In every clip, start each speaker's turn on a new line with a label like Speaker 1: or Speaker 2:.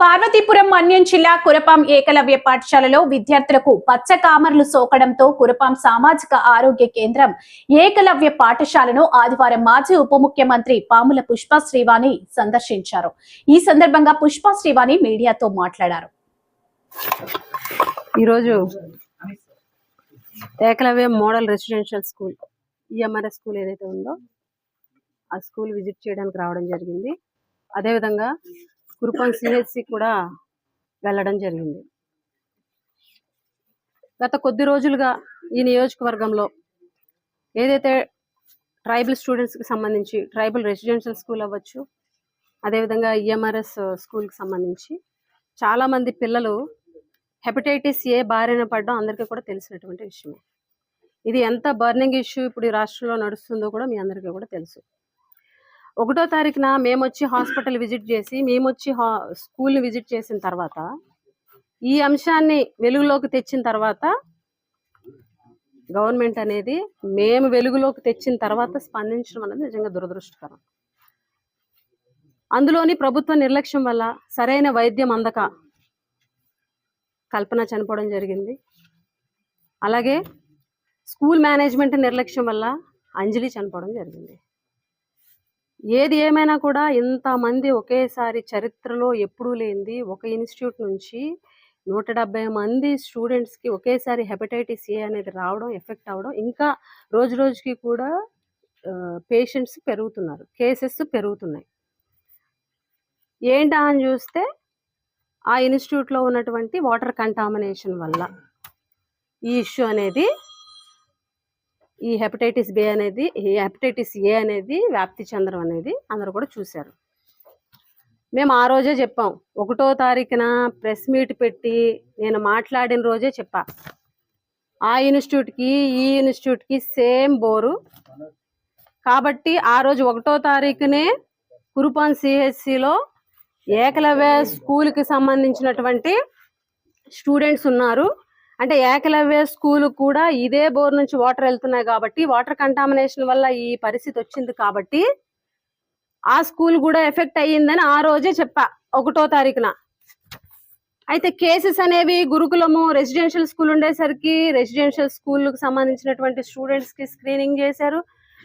Speaker 1: పార్వతీపురం మన్యం జిల్లా కురపాం ఏకలవ్య పాఠశాలలో విద్యార్థులకు పచ్చ కామర్లు సోకడంతో కురపాం సామాజిక ఆరోగ్య కేంద్రం ఏకలవ్య పాఠశాలను ఆదివారం మాజీ ఉప ముఖ్యమంత్రి పాముల పుష్ప శ్రీవాణి సందర్శించారు. ఈ సందర్భంగా పుష్ప శ్రీవాణి మీడియాతో మాట్లాడారు.
Speaker 2: ఈరోజు Eklavya model residential school EMRS school ఏదైతే ఉందో ఆ స్కూల్ విజిట్ చేయడానికి రావడం జరిగింది. అదేవిధంగా కురుపాం సిహెచ్సి కూడా వెళ్ళడం జరిగింది. గత కొద్ది రోజులుగా ఈ నియోజకవర్గంలో ఏదైతే ట్రైబల్ స్టూడెంట్స్కి సంబంధించి ట్రైబల్ రెసిడెన్షియల్ స్కూల్ అవ్వచ్చు అదేవిధంగా ఈఎంఆర్ఎస్ స్కూల్కి సంబంధించి చాలామంది పిల్లలు హెపటైటిస్ ఏ బారిన పడడం అందరికీ కూడా తెలిసినటువంటి విషయమే. ఇది ఎంత బర్నింగ్ ఇష్యూ ఇప్పుడు ఈ రాష్ట్రంలో నడుస్తుందో కూడా మీ అందరికీ కూడా తెలుసు. ఒకటో తారీఖున మేము వచ్చి హాస్పిటల్ విజిట్ చేసి మేము వచ్చి హా స్కూల్ని విజిట్ చేసిన తర్వాత ఈ అంశాన్ని వెలుగులోకి తెచ్చిన తర్వాత గవర్నమెంట్ అనేది మేము వెలుగులోకి తెచ్చిన తర్వాత స్పందించడం అనేది నిజంగా దురదృష్టకరం. అందులోని ప్రభుత్వ నిర్లక్ష్యం వల్ల సరైన వైద్యం అందక కల్పన చనిపోవడం జరిగింది. అలాగే స్కూల్ మేనేజ్మెంట్ నిర్లక్ష్యం వల్ల అంజలి చనిపోవడం జరిగింది. ఏది ఏమైనా కూడా ఇంతమంది ఒకేసారి చరిత్రలో ఎప్పుడూ లేనిది ఒక ఇన్స్టిట్యూట్ నుంచి నూట డెబ్బై మంది స్టూడెంట్స్కి ఒకేసారి హెపటైటిస్ ఏ అనేది రావడం ఎఫెక్ట్ అవ్వడం ఇంకా రోజు రోజుకి కూడా పేషెంట్స్ పెరుగుతున్నారు కేసెస్ పెరుగుతున్నాయి. ఏంటా అని చూస్తే ఆ ఇన్స్టిట్యూట్లో ఉన్నటువంటి వాటర్ కంటామినేషన్ వల్ల ఈ ఇష్యూ అనేది ఈ హెపటైటిస్ బి అనేది ఈ హెపటైటిస్ ఏ అనేది వ్యాప్తి చెందడం అనేది అందరూ కూడా చూశారు. మేము ఆ రోజే చెప్పాం. ఒకటో తారీఖున ప్రెస్ మీట్ పెట్టి నేను మాట్లాడిన రోజే చెప్పా. ఆ ఇన్స్టిట్యూట్కి ఈ ఇన్స్టిట్యూట్కి సేమ్ బోరు. కాబట్టి ఆ రోజు ఒకటో తారీఖునే కురుపాన్ సిహెచ్సిలో ఏకలవ్య స్కూల్కి సంబంధించినటువంటి స్టూడెంట్స్ ఉన్నారు. అంటే ఏకలవ్య స్కూల్ కూడా ఇదే బోర్ నుంచి వాటర్ వెళ్తున్నాయి కాబట్టి వాటర్ కంటామినేషన్ వల్ల ఈ పరిస్థితి వచ్చింది కాబట్టి ఆ స్కూల్ కూడా ఎఫెక్ట్ అయ్యిందని ఆ రోజే చెప్పా ఒకటో తారీఖున. అయితే కేసెస్ అనేవి గురుకులము రెసిడెన్షియల్ స్కూల్ ఉండేసరికి రెసిడెన్షియల్ స్కూల్కి సంబంధించినటువంటి స్టూడెంట్స్కి స్క్రీనింగ్ చేశారు.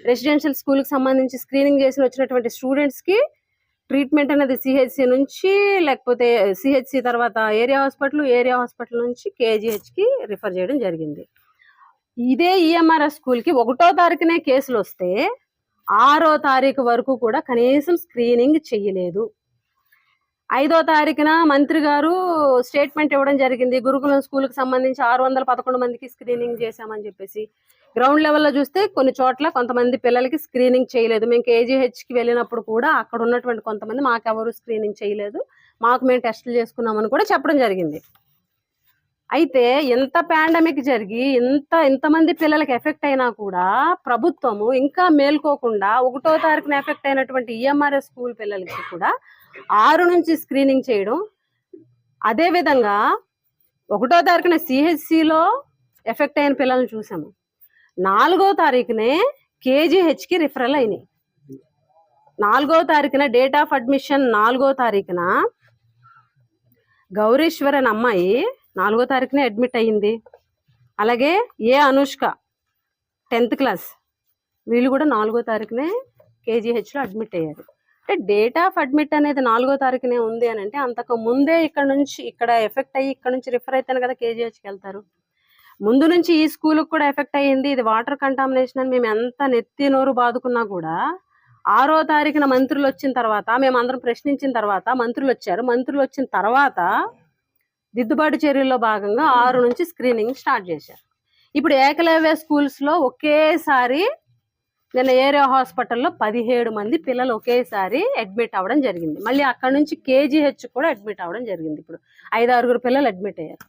Speaker 2: రెసిడెన్షియల్ స్కూల్కి సంబంధించి స్క్రీనింగ్ చేసి వచ్చినటువంటి స్టూడెంట్స్కి ట్రీట్మెంట్ అనేది సిహెచ్సి నుంచి లేకపోతే సిహెచ్సి తర్వాత ఏరియా హాస్పిటల్ ఏరియా హాస్పిటల్ నుంచి కేజీహెచ్కి రిఫర్ చేయడం జరిగింది. ఇదే ఈఎంఆర్ఎస్ స్కూల్కి ఒకటో తారీఖునే కేసులు వస్తే ఆరో తారీఖు వరకు కూడా కనీసం స్క్రీనింగ్ చేయలేదు ఐదో తారీఖున మంత్రి గారు స్టేట్మెంట్ ఇవ్వడం జరిగింది. గురుకులం స్కూల్కి సంబంధించి ఆరు వందల పదకొండు మందికి స్క్రీనింగ్ చేశామని చెప్పేసి. గ్రౌండ్ లెవెల్లో చూస్తే కొన్ని చోట్ల కొంతమంది పిల్లలకి స్క్రీనింగ్ చేయలేదు. మేము కేజీహెచ్కి వెళ్ళినప్పుడు కూడా అక్కడ ఉన్నటువంటి కొంతమంది మాకెవరు స్క్రీనింగ్ చేయలేదు. మాకు మేము టెస్టులు చేసుకున్నామని కూడా చెప్పడం జరిగింది. అయితే ఎంత పాండమిక్ జరిగి ఇంత ఇంతమంది పిల్లలకి ఎఫెక్ట్ అయినా కూడా ప్రభుత్వము ఇంకా మేల్కోకుండా ఒకటో తారీఖున ఎఫెక్ట్ అయినటువంటి ఈఎంఆర్ఎస్ స్కూల్ పిల్లలకి కూడా ఆరు నుంచి స్క్రీనింగ్ చేయడం. అదేవిధంగా ఒకటో తారీఖున సిహెచ్సిలో ఎఫెక్ట్ అయిన పిల్లల్ని చూసాము. నాలుగో తారీఖునే కేజీహెచ్కి రిఫరల్ అయినాయి. నాలుగో తారీఖున డేట్ ఆఫ్ అడ్మిషన్ నాలుగో తారీఖున గౌరీశ్వర్ అనే అమ్మాయి నాలుగో తారీఖునే అడ్మిట్ అయ్యింది. అలాగే ఏ అనుష్క టెన్త్ క్లాస్ వీళ్ళు కూడా నాలుగో తారీఖునే కేజీహెచ్లో అడ్మిట్ అయ్యారు. అంటే డేట్ ఆఫ్ అడ్మిట్ అనేది నాలుగో తారీఖునే ఉంది అని అంటే అంతకు ముందే ఇక్కడ నుంచి ఇక్కడ ఎఫెక్ట్ అయ్యి ఇక్కడ నుంచి రిఫర్ అయితేనే కదా కేజీహెచ్కి వెళ్తారు. ముందు నుంచి ఈ స్కూల్కి కూడా ఎఫెక్ట్ అయ్యింది. ఇది వాటర్ కంటామినేషన్ అని మేము ఎంత నెత్తి నోరు బాదుకున్నా కూడా ఆరో తారీఖున మంత్రులు వచ్చిన తర్వాత మేము అందరం ప్రశ్నించిన తర్వాత మంత్రులు వచ్చారు. మంత్రులు వచ్చిన తర్వాత దిద్దుబాటు చర్యల్లో భాగంగా ఆరు నుంచి స్క్రీనింగ్ స్టార్ట్ చేశారు. ఇప్పుడు ఏకలవ్య స్కూల్స్లో ఒకేసారి నిన్న ఏరియా హాస్పిటల్లో పదిహేడు మంది పిల్లలు ఒకేసారి అడ్మిట్ అవ్వడం జరిగింది. మళ్ళీ అక్కడ నుంచి కేజీహెచ్ కూడా అడ్మిట్ అవ్వడం జరిగింది. ఇప్పుడు ఐదు ఆరుగురు పిల్లలు అడ్మిట్ అయ్యారు.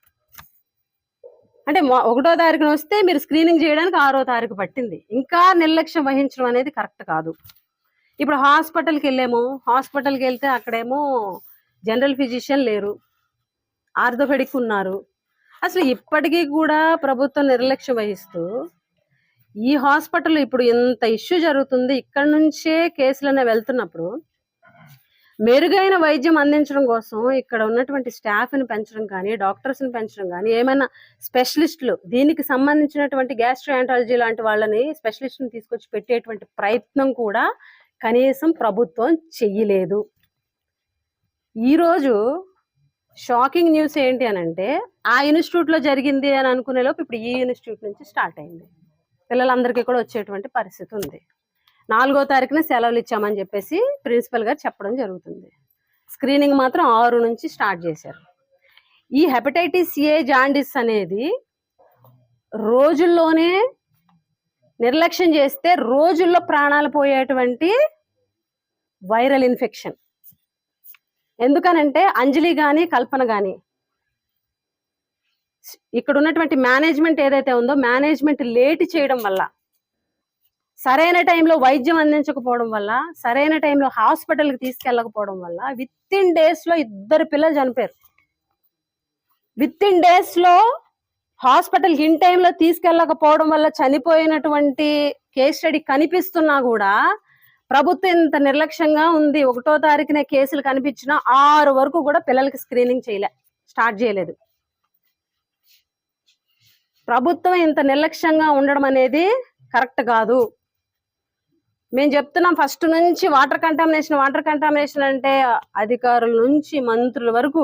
Speaker 2: అంటే ఒకటో తారీఖున వస్తే మీరు స్క్రీనింగ్ చేయడానికి ఆరో తారీఖు పట్టింది. ఇంకా నిర్లక్ష్యం వహించడం అనేది కరెక్ట్ కాదు. ఇప్పుడు హాస్పిటల్కి వెళ్ళాము. హాస్పిటల్కి వెళ్తే అక్కడేమో జనరల్ ఫిజిషియన్ లేరు. ఆర్థోపెడిక్ ఉన్నారు అసలు ఇప్పటికీ కూడా ప్రభుత్వం నిర్లక్ష్యం వహిస్తూ ఈ హాస్పిటల్ ఇప్పుడు ఇంత ఇష్యూ జరుగుతుంది ఇక్కడ నుంచే కేసులనే వెళ్తున్నప్పుడు మెరుగైన వైద్యం అందించడం కోసం ఇక్కడ ఉన్నటువంటి స్టాఫ్ని పెంచడం కానీ డాక్టర్స్ని పెంచడం కానీ ఏమైనా స్పెషలిస్టులు దీనికి సంబంధించినటువంటి గ్యాస్ట్రోయాంటాలజీ లాంటి వాళ్ళని స్పెషలిస్ట్ని తీసుకొచ్చి పెట్టేటువంటి ప్రయత్నం కూడా కనీసం ప్రభుత్వం చెయ్యలేదు. ఈరోజు షాకింగ్ న్యూస్ ఏంటి అని అంటే ఆ ఇన్స్టిట్యూట్లో జరిగింది అని అనుకునే లోపు ఇప్పుడు ఈ ఇన్స్టిట్యూట్ నుంచి స్టార్ట్ అయింది. పిల్లలందరికీ కూడా వచ్చేటువంటి పరిస్థితి ఉంది. నాలుగో తారీఖున సెలవులు ఇచ్చామని చెప్పేసి ప్రిన్సిపల్ గారు చెప్పడం జరుగుతుంది. స్క్రీనింగ్ మాత్రం ఆరు నుంచి స్టార్ట్ చేశారు. ఈ హెపటైటిస్ ఏ జాండిస్ అనేది రోజుల్లోనే నిర్లక్ష్యం చేస్తే రోజుల్లో ప్రాణాలు పోయేటువంటి వైరల్ ఇన్ఫెక్షన్. ఎందుకనంటే అంజలి కానీ కల్పన కానీ ఇక్కడ ఉన్నటువంటి మేనేజ్మెంట్ ఏదైతే ఉందో మేనేజ్మెంట్ లేట్ చేయడం వల్ల సరైన టైంలో వైద్యం అందించకపోవడం వల్ల సరైన టైంలో హాస్పిటల్కి తీసుకెళ్ళకపోవడం వల్ల విత్ ఇన్ డేస్లో ఇద్దరు పిల్లలు చనిపోయారు. విత్ ఇన్ డేస్లో హాస్పిటల్కి ఇన్ టైంలో తీసుకెళ్ళకపోవడం వల్ల చనిపోయినటువంటి కేస్ స్టడీ కనిపిస్తున్నా కూడా ప్రభుత్వం ఇంత నిర్లక్ష్యంగా ఉంది ఒకటో తారీఖునే కేసులు కనిపించిన ఆరు వరకు కూడా పిల్లలకి స్క్రీనింగ్ చేయలే స్టార్ట్ చేయలేదు. ప్రభుత్వం ఇంత నిర్లక్ష్యంగా ఉండడం అనేది కరెక్ట్ కాదు. మేము చెప్తున్నాం ఫస్ట్ నుంచి వాటర్ కంటామినేషన్ వాటర్ కంటామినేషన్ అంటే అధికారుల నుంచి మంత్రుల వరకు